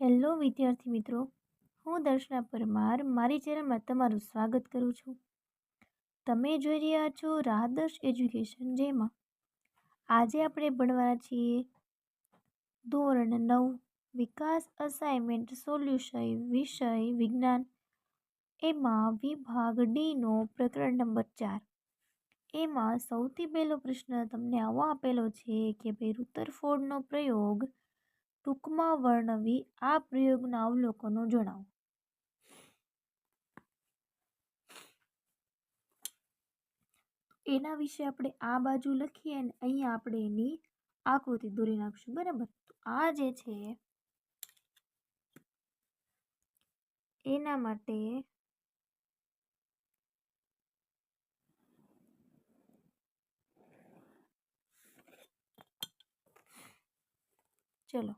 Hello વિદ્યાર્થી મિત્રો, હું દર્શના પરમાર, મારી ચેનલમાં તમારું સ્વાગત કરું છું. તમે જોઈ રહ્યા છો રાહદર્શ એજ્યુકેશન જેમાં. આજે આપણે ભણવાના છીએ ધોરણ નવ, વિકાસ અસાઇનમેન્ટ સોલ્યુશન વિષય વિજ્ઞાન. એમાં વિભાગ ડીનો પ્રકરણ નંબર ચાર. એમાં સૌથી પહેલો પ્રશ્ન તમને આવો આપેલો છે કે ભાઈ રુતરફોર્ડનો પ્રયોગ ટૂંકમાં વર્ણવી આ પ્રયોગના અવલોકનો જણાવો. એના વિશે આપણે આ બાજુ લખીએ અને અહીંયા આપણે એની આકૃતિ દોરી નાખશું, બરાબર? તો આ જે છે, એના માટે ચલો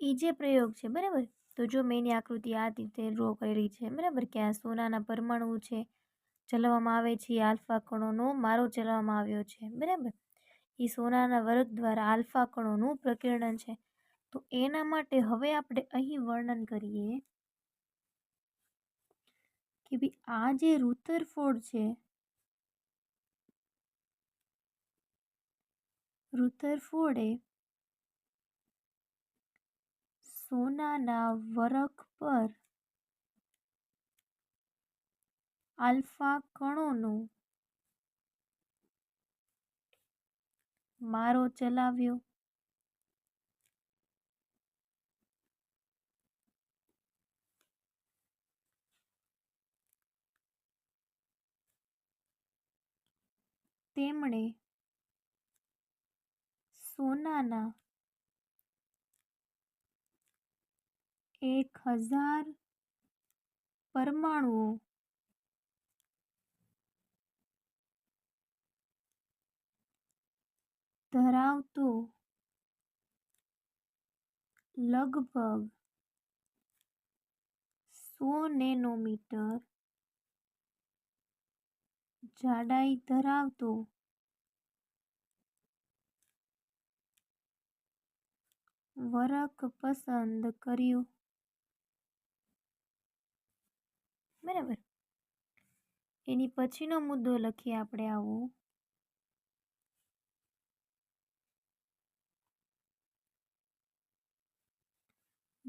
એ જે પ્રયોગ છે, બરાબર? તો જો મેં એની આકૃતિ આ રીતે ડ્રો કરેલી છે, બરાબર? કે આ સોનાના પરમાણુ છે ચલાવવામાં આવે છે આલ્ફા કણોનો મારો ચલાવવામાં આવ્યો છે, બરાબર? એ સોનાના વર્ગ દ્વારા આલ્ફા કણોનું પ્રકીર્ણન છે. તો એના માટે હવે આપણે અહીં વર્ણન કરીએ કે ભાઈ આ જે રુથરફોર્ડ છે રુથરફોર્ડે સોનાના વરખ પર આલ્ફા કણોનો મારો ચલાવ્યો. તેમણે સોનાના એક હજાર પરમાણુઓ. ધરાવતો લગભગ સો નેનોમીટર. જાડાઈ ધરાવતો વરખ પસંદ કર્યું. બરાબર. એની પછીનો મુદ્દો લખીએ આપણે આવો.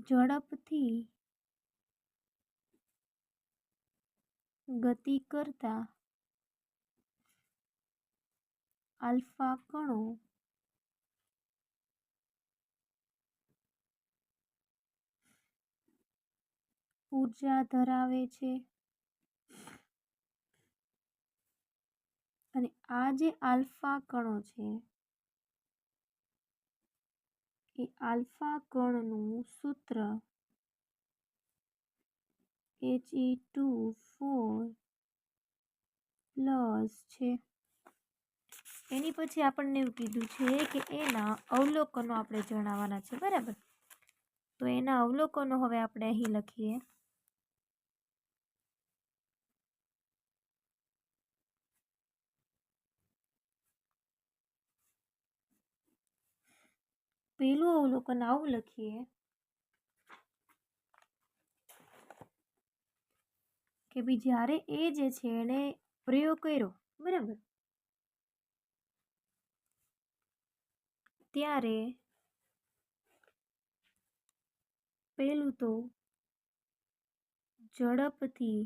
ઝડપથી ગતિ કરતા આલ્ફા કણો ઊર્જા ધરાવે છે. અને આ જે આલ્ફા કણો છે, એ આલ્ફા કણનું સૂત્ર એચઈ ટુ ફોર પ્લસ છે. એની પછી આપણને એવું કીધું છે કે એના અવલોકનો આપણે જણાવવાના છે, બરાબર? તો એના અવલોકનો હવે આપણે અહીં લખીએ. પહેલું અવલોકન આવું લખીએ કે ભાઈ જ્યારે એ જે છે એણે પ્રયોગ કર્યો, બરાબર? ત્યારે પહેલું તો ઝડપથી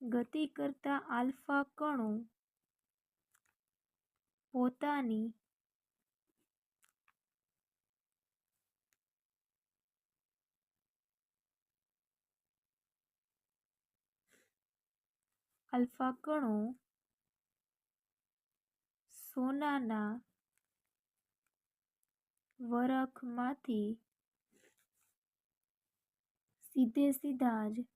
ગતિ કરતા આલ્ફા કણો પોતાની અલ્ફા કણો સોનાના વરખમાંથી સીધે સીધા જ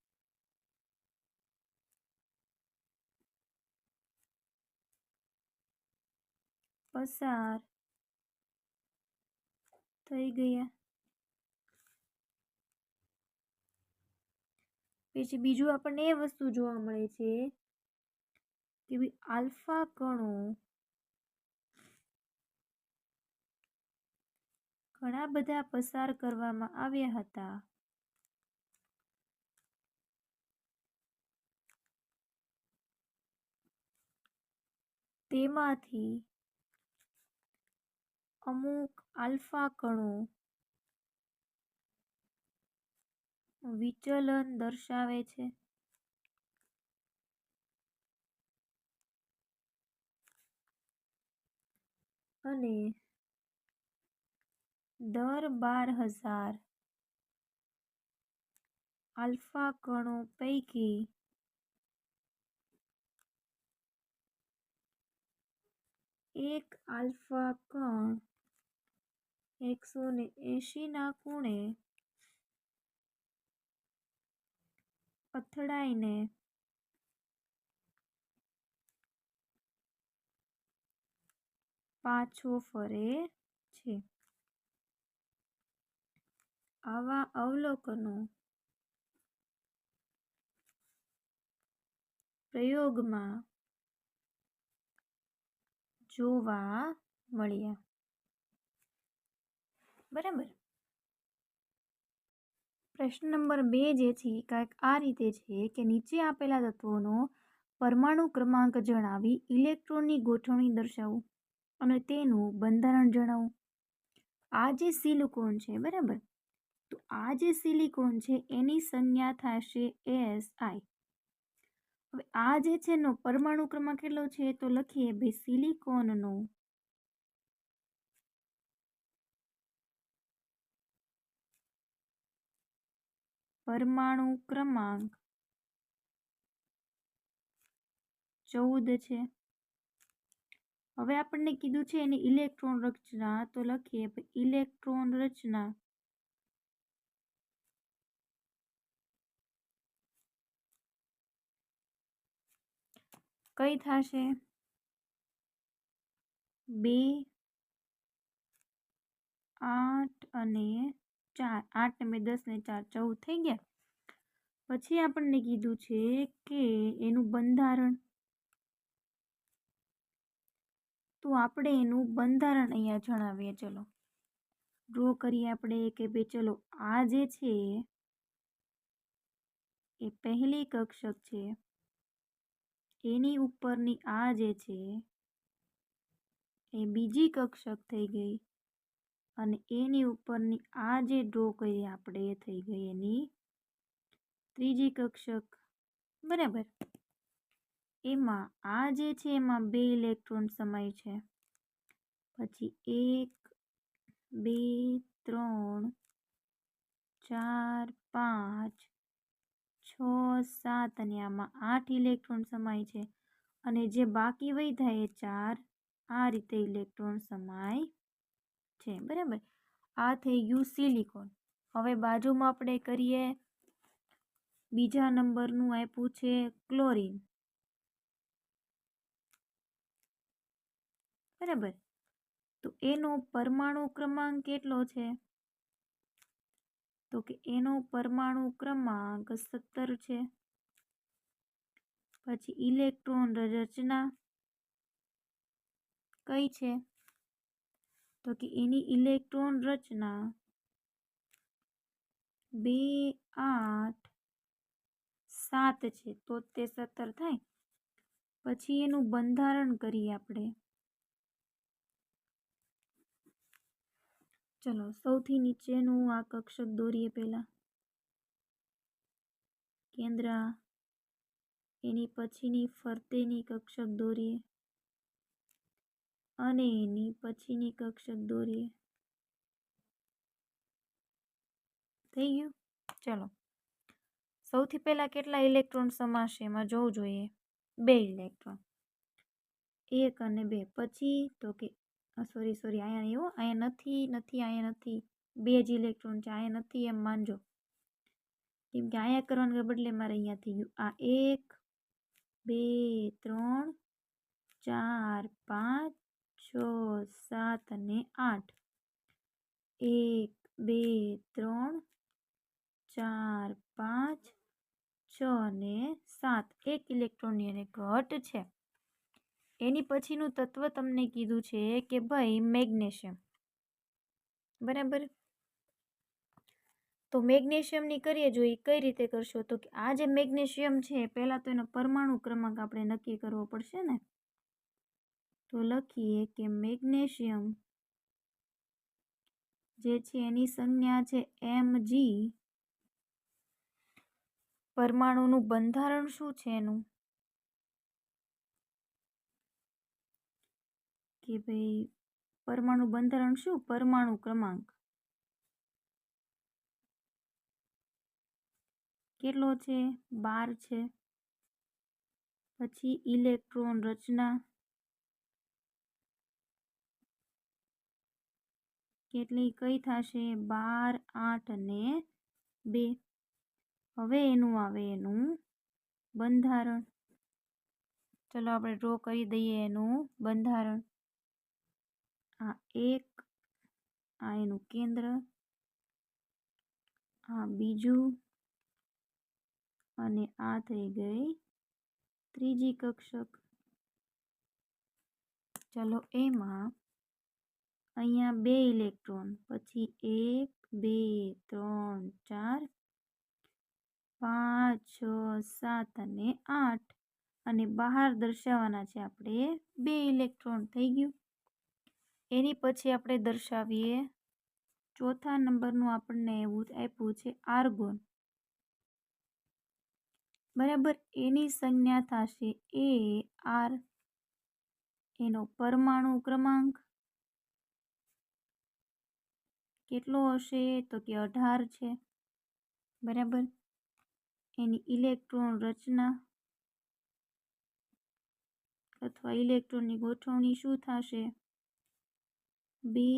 પસાર થઈ ગયા. પછી બીજું આપણને એ વસ્તુ જોવા મળે છે કે ભાઈ આલ્ફા કણો ઘણા બધા પસાર કરવામાં આવ્યા હતા. તેમાંથી અમુક આલ્ફા કણો વિચલન દર્શાવે છે. અને દર બાર હજાર આલ્ફા કણો પૈકી એક આલ્ફા કણ એકસો ને એંશીના ખૂણે અથડાઈને પાછો ફરે છે. આવા અવલોકનો પ્રયોગમાં જોવા મળ્યા. બરાબર. પ્રશ્ન નંબર બે જે છે કાંઈક આ રીતે છે કે નીચે આપેલા તત્વોનો પરમાણુ ક્રમાંક જણાવી ઇલેક્ટ્રોનની ગોઠવણી દર્શાવો અને તેનું બંધારણ જણાવો. આ જે સિલિકોન છે, બરાબર? તો આ જે સિલિકોન છે, એની સંજ્ઞા થશે આઈ હવે આ જે છે, એનો પરમાણુ ક્રમાંક કેટલો છે? તો લખીએ, ભાઈ સિલિકોનનો પરમાણુ ક્રમાંક ચૌદ છે. હવે આપણને કીધું છે એની ઇલેક્ટ્રોન રચના, તો લખીએ ઇલેક્ટ્રોન રચના કઈ થશે? બે, આઠ અને ચાર, આઠ ને બે દસ ને ચાર, ચૌદ થઈ ગયા. પછી આપણને કીધું છે કે એનું બંધારણ. તો આપણે એનું બંધારણ અહીંયા જણાવીએ, ચલો. ડ્રો કરીએ આપણે કે ભાઈ ચલો, આ જે છે એ પહેલી કક્ષક છે. એની ઉપરની આ જે છે એ બીજી કક્ષક થઈ ગઈ. અને એની ઉપરની આ જે ડ્રો કરી આપણે એ થઈ ગઈ એની ત્રીજી કક્ષક. બરાબર. એમાં આ જે છે એમાં બે ઇલેક્ટ્રોન સમાય છે. પછી એક, બે, ત્રણ, ચાર, પાંચ, છ, સાત અને આમાં આઠ ઇલેક્ટ્રોન સમાય છે. અને જે બાકી વધ્યા એ ચાર, આ રીતે ઇલેક્ટ્રોન સમાય છે, બરાબર? આ થઈ ગયું સિલિકોન. હવે બાજુમાં આપણે કરીએ બીજા નંબરનું આપ્યું છે ક્લોરિન. બરાબર? તો એનો પરમાણુ ક્રમાંક કેટલો છે? તો કે એનો પરમાણુ ક્રમાંક સત્તર છે. પછી ઇલેક્ટ્રોન રચના કઈ છે? તો કે એની ઇલેક્ટ્રોન રચના બે આઠ સાત છે, તો તે સત્તર થાય. પછી એનું બંધારણ કરીએ આપણે. ચલો, સૌથી નીચેનું આ કક્ષક દોરીએ પહેલાં. કેન્દ્ર. એની પછીની ફરતેની કક્ષક દોરીએ. અને એની પછીની કક્ષક દોરીએ. થઈ ગયું? ચલો. સૌથી પહેલાં કેટલા ઇલેક્ટ્રોન સમાશે એમાં જોવું જોઈએ? બે ઇલેક્ટ્રોન. એક અને બે. પછી તો કે સોરી સોરી અહીંયા એવો અહીંયા નથી નથી, અહીંયા નથી. બે જ ઇલેક્ટ્રોન છે. અહીંયા નથી એમ માનજો. કેમ કે અહીંયા કરવાને બદલે મારે અહીંયા થઈ ગયું. આ એક, બે, ત્રણ, ચાર, પાંચ છ, સાત અને આઠ. એક, બે, ત્રણ, ચાર, પાંચ, છ અને સાત. એક ઇલેક્ટ્રોનની અને ઘટ છે. એની પછીનું તત્વ તમને કીધું છે કે ભાઈ મેગ્નેશિયમ. બરાબર? તો મેગ્નેશિયમની કરીએ જો એ કઈ રીતે કરશો? તો કે આ જે મેગ્નેશિયમ છે, પહેલાં તો એનો પરમાણુ ક્રમાંક આપણે નક્કી કરવો પડશે ને? તો લખીએ કે મેગ્નેશિયમ જે છે એની સંજ્ઞા છે એમ જી. પરમાણુનું બંધારણ શું છે એનું? કે ભાઈ પરમાણુ બંધારણ શું? પરમાણુ ક્રમાંક. કેટલો છે? બાર છે. પછી ઇલેક્ટ્રોન રચના. કેટલી કઈ થશે? બાર, આઠ અને બે. હવે એનું આવે એનું બંધારણ. ચલો આપણે ડ્રો કરી દઈએ એનું બંધારણ. આ એક, આ એનું કેન્દ્ર, આ બીજું અને આ થઈ ગઈ ત્રીજી કક્ષક. ચલો એમાં અહીંયા બે ઇલેક્ટ્રોન, પછી એક, બે, ત્રણ, ચાર, પાંચ, છ, સાત અને આઠ. અને બહાર દર્શાવવાના છે આપણે બે ઇલેક્ટ્રોન થઈ ગયું. એની પછી આપણે દર્શાવીએ ચોથા નંબરનું આપણને એવું આપ્યું છે આર્ગોન. બરાબર એની સંજ્ઞા થશે એ આર, એનો પરમાણુ ક્રમાંક. કેટલો હશે તો કે અઢાર છે. બરાબર? એની ઇલેક્ટ્રોન રચના અથવા ઇલેક્ટ્રોનની ગોઠવણી શું થશે? બે,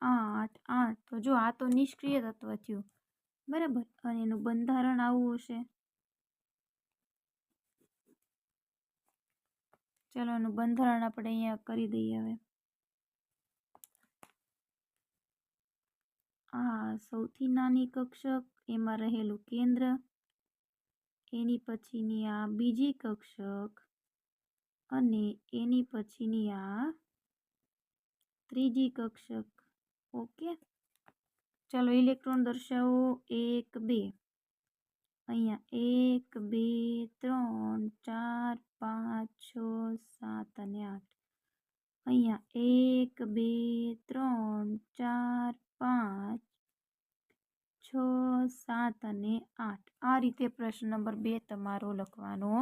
આઠ આઠ. તો જો આ તો નિષ્ક્રિય તત્વ થયું. બરાબર? અને એનું બંધારણ આવું હશે. ચલો, એનું બંધારણ આપણે અહીંયા કરી દઈએ હવે. આ સૌથી નાની કક્ષક એમાં રહેલું કેન્દ્ર, એની પછીની આ બીજી કક્ષક અને એની પછીની આ ત્રીજી કક્ષક. ઓકે? ચાલો, ઇલેક્ટ્રોન દર્શાવો. એક, બે. અહીંયા એક, બે, ત્રણ, ચાર, પાંચ, છ, સાત અને આઠ. અહીંયા એક, બે, ત્રણ, ચાર, પાંચ છ, સાત અને આઠ. આ રીતે પ્રશ્ન નંબર બે તમારો લખવાનો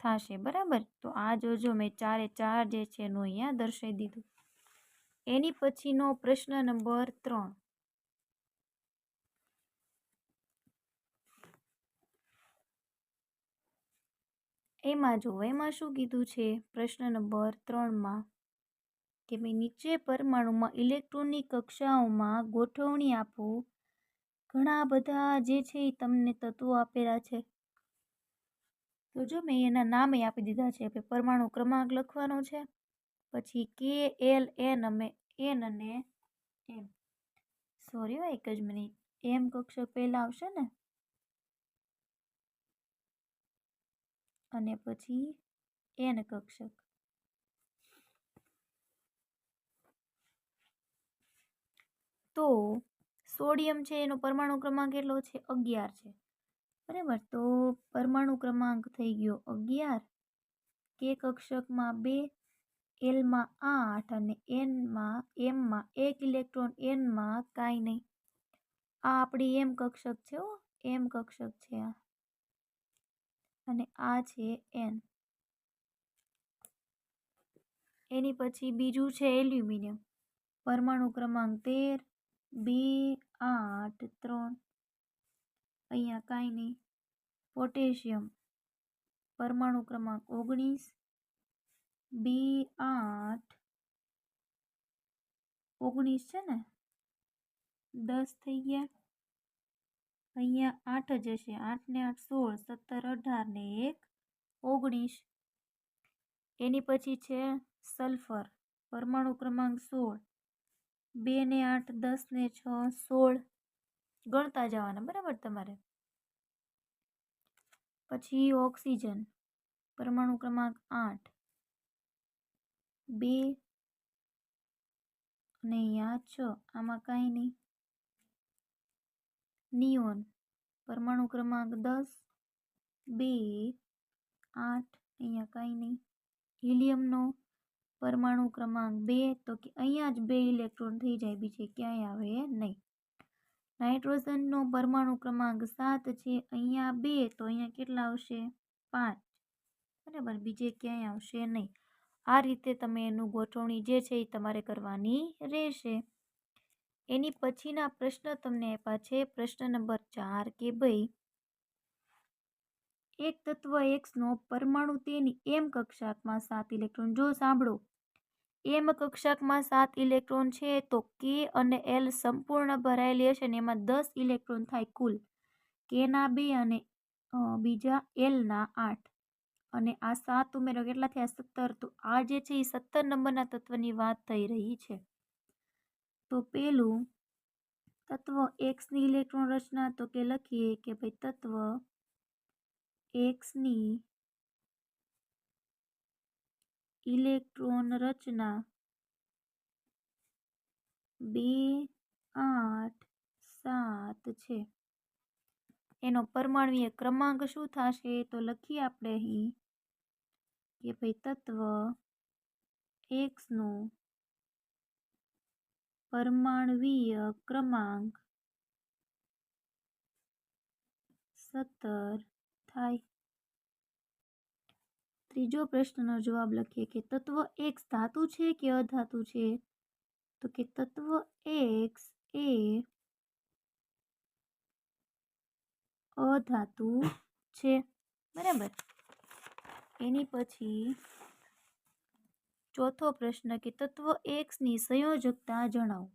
થશે. બરાબર? તો આ જોજો. મેં ચારે ચાર જે છે એનું અહીંયા દર્શાવી દીધું. એની પછીનો પ્રશ્ન નંબર ત્રણ. એમાં જો એમાં શું કીધું છે? પ્રશ્ન નંબર ત્રણમાં કે મેં નીચે પરમાણુમાં ઇલેક્ટ્રોનિક કક્ષાઓમાં ગોઠવણી આપો ઘણા બધા જે છે એ તમને તત્વો આપેલા છે. તો જો મેં એના નામે આપી દીધા છે પરમાણુ ક્રમાંક લખવાનો છે, પછી કે, એલ, એન અમે, એન અને એમ. સોરી હો, એક જ મિનિટ. એમ કક્ષક પહેલાં આવશે ને? અને પછી એન કક્ષક. તો સોડિયમ છે, એનો પરમાણુ ક્રમાંક કેટલો છે? અગિયાર છે. બરાબર? તો પરમાણુ ક્રમાંક થઈ ગયો અગિયાર. કે કક્ષકમાં બે એલમાં આઠ અને એનમાં એમમાં એક ઇલેક્ટ્રોન એનમાં કાંઈ નહીં. આ આપણી એમ કક્ષક છે હો. એમ કક્ષક છે આ. અને આ છે એન એની પછી બીજું છે એલ્યુમિનિયમ. પરમાણુ ક્રમાંક તેર બે, આઠ, ત્રણ. અહીંયા કાંઈ નહીં. પોટેશિયમ પરમાણુ ક્રમાંક ઓગણીસ. બે, આઠ, ઓગણીસ છે ને? દસ થઈ ગયા. અહીંયા આઠ જ હશે. આઠ ને આઠ સોળ, સત્તર, અઢાર ને એક, ઓગણીસ. એની પછી છે સલ્ફર પરમાણુ ક્રમાંક સોળ. બે ને આઠ દસ ને છ, સોળ ગણતા જવાના, બરાબર તમારે? પછી ઓક્સિજન, પરમાણુ ક્રમાંક આઠ. બે અને અહીંયા છ, આમાં કાંઈ નહીં. નિયોન, પરમાણુ ક્રમાંક દસ, બે, આઠ, અહીંયા કાંઈ નહીં. હિલિયમનો પરમાણુ ક્રમાંક બે તો કે અહીંયા જ બે ઇલેક્ટ્રોન થઈ જાય, બીજે ક્યાંય આવે નહીં. નાઇટ્રોજનનો પરમાણુ ક્રમાંક સાત છે, અહીંયા બે તો અહીંયા કેટલા આવશે? પાંચ. બરાબર, બીજે ક્યાંય આવશે નહીં. આ રીતે તમે એનું ગોઠવણી જે છે એ તમારે કરવાની રહેશે. એની પછીના પ્રશ્ન તમને આપ્યા છે, પ્રશ્ન નંબર ચાર કે ભાઈ, એક તત્વ એક્સનો પરમાણુ તેની એમ કક્ષાકમાં સાત ઇલેક્ટ્રોન. જો સાંભળો એમ કક્ષાકમાં સાત ઇલેક્ટ્રોન છે તો કે અને એલ સંપૂર્ણ ભરાયેલી હશે ને એમાં દસ ઇલેક્ટ્રોન થાય કુલ. કેના બે અને બીજા એલના આઠ. અને આ સાત ઉમેરો કેટલા થયા? સત્તર. તો આ જે છે એ સત્તર નંબરના તત્વની વાત થઈ રહી છે. તો પેલું તત્વ એક્સની ઇલેક્ટ્રોન રચના તો કે લખીએ કે ભાઈ તત્વ એક્સની ઇલેક્ટ્રોન રચના બે આઠ સાત છે. એનો પરમાણુય ક્રમાંક શું થશે? તો લખીએ આપણે અહીં કે ભાઈ તત્વ એક્સનો પરમાણવીય ક્રમાંક સત્તર થાય. ત્રીજો પ્રશ્નનો જવાબ લખીએ કે તત્વ એક્સ ધાતુ છે કે અધાતુ છે? તો કે તત્વ એક્સ એ અધાતુ છે. બરાબર? એની પછી ચોથો પ્રશ્ન કે તત્વ એક્સની સંયોજકતા જણાવો.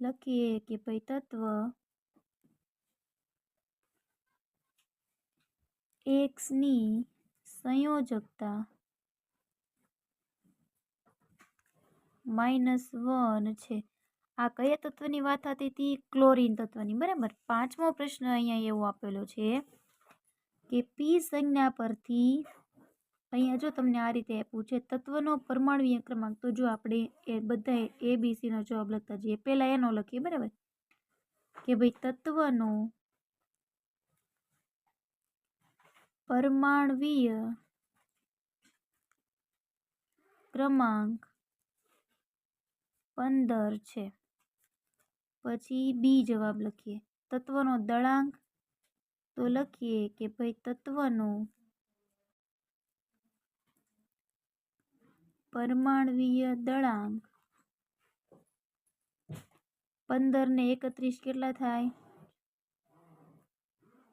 લખીએ કે ભાઈ તત્વ એક્સની સંયોજકતા. માઇનસ વન છે. આ કયા તત્વની વાત થતી હતી ક્લોરીન તત્વની. બરાબર. પાંચમો પ્રશ્ન અહીંયા એવો આપેલો છે કે પી સંજ્ઞા પરથી અહીંયા જો તમને આ રીતે આપ્યું છે, તત્વનો પરમાણુય ક્રમાંક, તો જો આપણે એ બધા એ બીસીનો જવાબ લખતા જઈએ, પહેલાં એનો લખીએ, બરાબર? કે ભાઈ તત્વનો પરમાણવીય ક્રમાંક પંદર છે. પછી બી જવાબ લખીએ. તત્વનો દળાંક તો લખીએ કે ભાઈ તત્વનો પરમાણવીય દળાંક પંદર ને એકત્રીસ કેટલા થાય?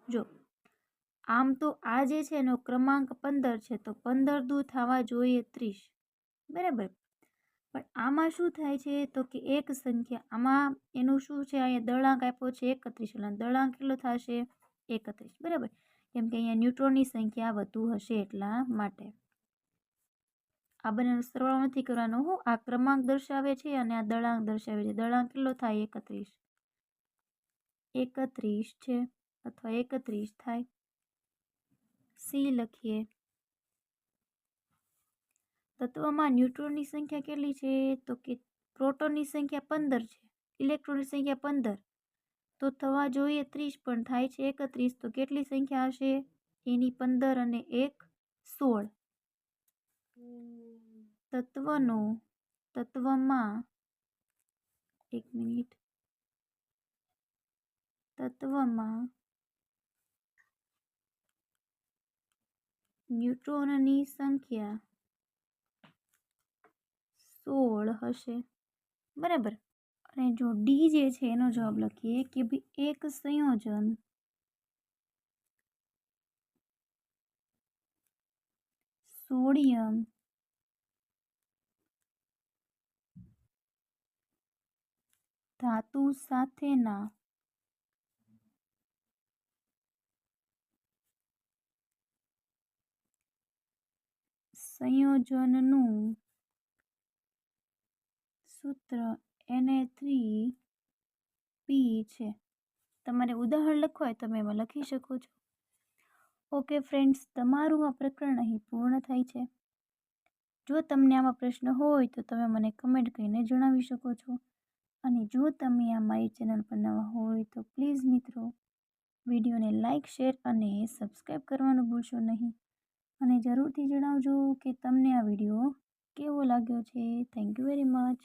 જો આમ તો આ જે છે એનો ક્રમાંક પંદર છે, તો પંદર દૂ થવા જોઈએ ત્રીસ. બરાબર. પણ આમાં શું થાય છે? તો કે એક સંખ્યા, આમાં એનું શું છે? અહીંયા દળાંક આપ્યો છે એકત્રીસ, એટલે દળાંક કેટલો થશે? એકત્રીસ. બરાબર. કેમ કે અહીંયા ન્યુટ્રોનની સંખ્યા વધુ હશે એટલા માટે. આ બંનેનો સરવાળો નથી કરવાનો. હું આ ક્રમાંક દર્શાવે છે અને આ દળાંક દર્શાવે છે. દળાંક કેટલો થાય? એકત્રીસ. એકત્રીસ છે અથવા એકત્રીસ થાય. સી લખીએ. તત્વમાં ન્યુટ્રોનની સંખ્યા કેટલી છે? તો કે પ્રોટોનની સંખ્યા પંદર છે. ઇલેક્ટ્રોનની સંખ્યા પંદર. તો થવા જોઈએ ત્રીસ, પણ થાય છે એકત્રીસ. તો કેટલી સંખ્યા હશે? એની પંદર અને એક સોળ. તત્વનો, તત્વમાં, એક મિનિટ. તત્વમાં ન્યુટ્રોનની સંખ્યા સોળ હશે. બરાબર? અને જો ડી જે છે, એનો જવાબ લખીએ કે ભાઈ એક સંયોજન સોડિયમ ધાતુ સાથેના સંયોજનનું સૂત્ર એને થ્રી પી છે. તમારે ઉદાહરણ લખવું હોય તમે એમાં લખી શકો છો. ઓકે ફ્રેન્ડ્સ તમારું આ પ્રકરણ અહીં પૂર્ણ થાય છે. જો તમને આમાં પ્રશ્ન હોય તો તમે મને કમેન્ટ કરીને જણાવી શકો છો. અને જો તમે આ મારી ચેનલ પર નવા હોય તો પ્લીઝ મિત્રો, વિડીયોને લાઇક શેર અને સબસ્ક્રાઈબ કરવાનું ભૂલશો નહીં. અને જરૂરથી જણાવજો કે તમને આ વીડિયો કેવો લાગ્યો છે. Thank you very much